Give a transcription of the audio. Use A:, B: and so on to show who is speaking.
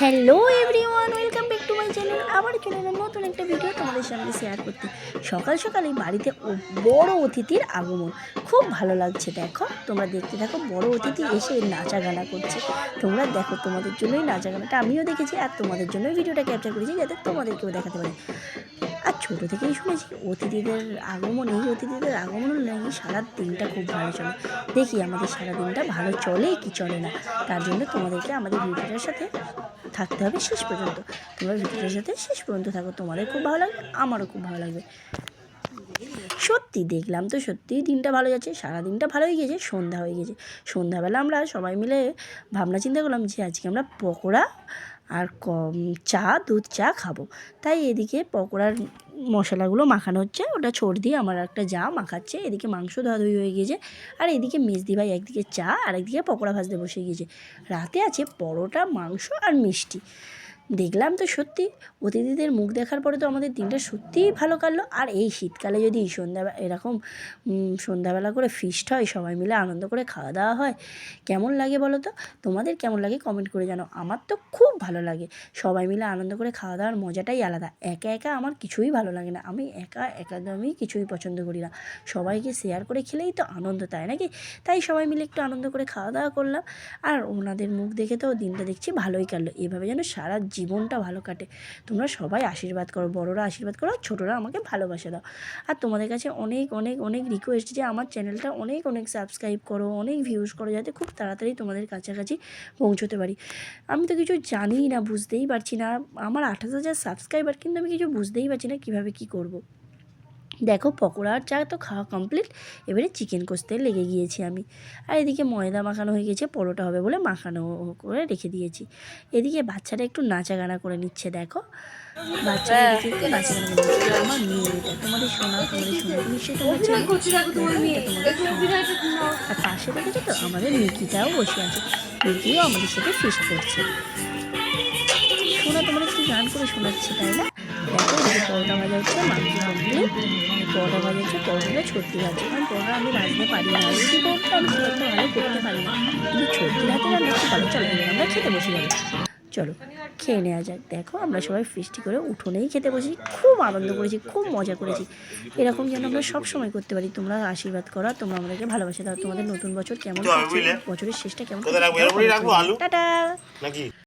A: Hello everyone welcome back to my channel আবার চলে এলাম নতুন একটা ভিডিও তোমাদের সামনে শেয়ার করতে। সকাল সকালে বাড়িতে বড় অতিথির আগমন। খুব ভালো লাগছে, দেখো। তোমরা দেখতে দেখো বড় অতিথি এসে নাচা গানা করছে। তোমরা দেখো, তোমাদের জন্যই নাচা গানাটা আমিও দেখেছি আর তোমাদের জন্যই ভিডিওটা ক্যাপচার করেছি যাতে তোমাদেরকেও দেখাতে পারি। আর ছোটো থেকেই শুনেছি, অতিথিদের আগমন, এই অতিথিদের আগমন নাকি সারা দিনটা খুব ভালো চলে। দেখি আমাদের সারা দিনটা ভালো চলে কি চলে না। তার জন্য তোমাদেরকে আমাদের ভিডিওটার সাথে থাকতে হবে শেষ পর্যন্ত। তোমরা ভিডিওটার সাথে শেষ পর্যন্ত থাকো। তোমাদের খুব ভালো লাগবে, আমারও খুব ভালো লাগবে। সত্যি দেখলাম তো সত্যিই দিনটা ভালো যাচ্ছে সারা দিনটা ভালো হয়ে গেছে সন্ধ্যা হয়ে গেছে। সন্ধ্যাবেলা আমরা সবাই মিলে ভাবনা চিন্তা করলাম যে আজকে আমরা পকোড়া আর কম চা, দুধ চা খাব। তাই এদিকে পকোড়ার মশলাগুলো মাখানো হচ্ছে, ওটা ছোট দিয়ে আমার একটা যা মাখাচ্ছে, এদিকে মাংস ধোয়াধুয়ি হয়ে গিয়েছে, আর এদিকে মেজদি ভাই একদিকে চা, আর একদিকে পকোড়া ভাজতে বসে গিয়েছে। রাতে আছে পরোটা, মাংস আর মিষ্টি। দেখলাম তো সত্যি, অতিথিদের মুখ দেখার পরে তো আমাদের দিনটা সত্যিই ভালো কাটলো। আর এই শীতকালে যদি সন্ধ্যাবেলা এরকম সন্ধ্যাবেলা করে ফিস্ট হয়, সবাই মিলে আনন্দ করে খাওয়া দাওয়া হয়, কেমন লাগে বলো তো? তোমাদের কেমন লাগে কমেন্ট করে জানো আমার তো খুব ভালো লাগে। সবাই মিলে আনন্দ করে খাওয়া দাওয়ার মজাটাই আলাদা। একা একা আমার কিছুই ভালো লাগে না। আমি একা একদমই কিছুই পছন্দ করি না। সবাইকে শেয়ার করে খেলেই তো আনন্দ, তাই নাকি? তাই সবাই মিলে একটু আনন্দ করে খাওয়া দাওয়া করলাম। আর ওনাদের মুখ দেখে তো দিনটা দেখছি ভালোই কাটলো। এভাবে যেন সারা জীবনটা ভালো কাটে। তোমরা সবাই আশীর্বাদ করো, বড়রা আশীর্বাদ করো, ছোটরা আমাকে ভালোবাসা দাও। আর তোমাদের কাছে অনেক অনেক অনেক রিকোয়েস্ট যে আমার চ্যানেলটা অনেক অনেক সাবস্ক্রাইব করো, অনেক ভিউজ করো, যাতে খুব তাড়াতাড়ি তোমাদের কাছাকাছি পৌঁছতে পারি। আমি তো কিছু জানিই না, বুঝতেই পারছি না। আমার আঠাশ হাজার সাবস্ক্রাইবার কিন্তু আমি কিছু বুঝতেই পারছি না কীভাবে কী করব। দেখো পকোড়া আর চা তো খাওয়া কমপ্লিট এবারে চিকেন কষতে লেগে গিয়েছি আমি। আর এদিকে ময়দা মাখানো হয়ে গেছে পরোটা হবে বলে মাখানো করে রেখে দিয়েছি। এদিকে বাচ্চাটা একটু নাচা গানা করে নিচ্ছে দেখো। বাচ্চারা একটু করে নিচ্ছে। আমার মেয়ে এটা তোমাদের শোনা তোমাদের নিশ্চয়ই তোমরা তোমাদের। আর পাশে দেখেছ তো আমাদের মিকিটাও বসে আছে। মিকিও আমাদের সাথে ফিস্ট করছে। শোনা তোমরা কি গান করে শোনাচ্ছে তাই না? দেখো এদিকে পরোটা ভাজা হচ্ছে মাংস কমপ্লিট পরোটা ভাজা হচ্ছে ছর্তি কারণ পরোটা আমি ভাজতে পারি না রুটি পরোটা আমি খুব একটা ভালো করতে পারি না কিন্তু ছর্তি হাতে রান্না খুব ভালো চলো আমরা খেতে বসে যাব চলো খেয়ে নেওয়া যাক। দেখো আমরা সবাই ফিস্টি করে উঠোনেই খেতে বসি খুব আনন্দ করেছি খুব মজা করেছি। এরকম যেন আমরা সব সময় করতে পারি। তোমরা আশীর্বাদ করো তোমরা আমাদেরকে ভালোবাসা। দাও তোমাদের নতুন বছর কেমন? বছরের শেষটা কেমন? টাটা!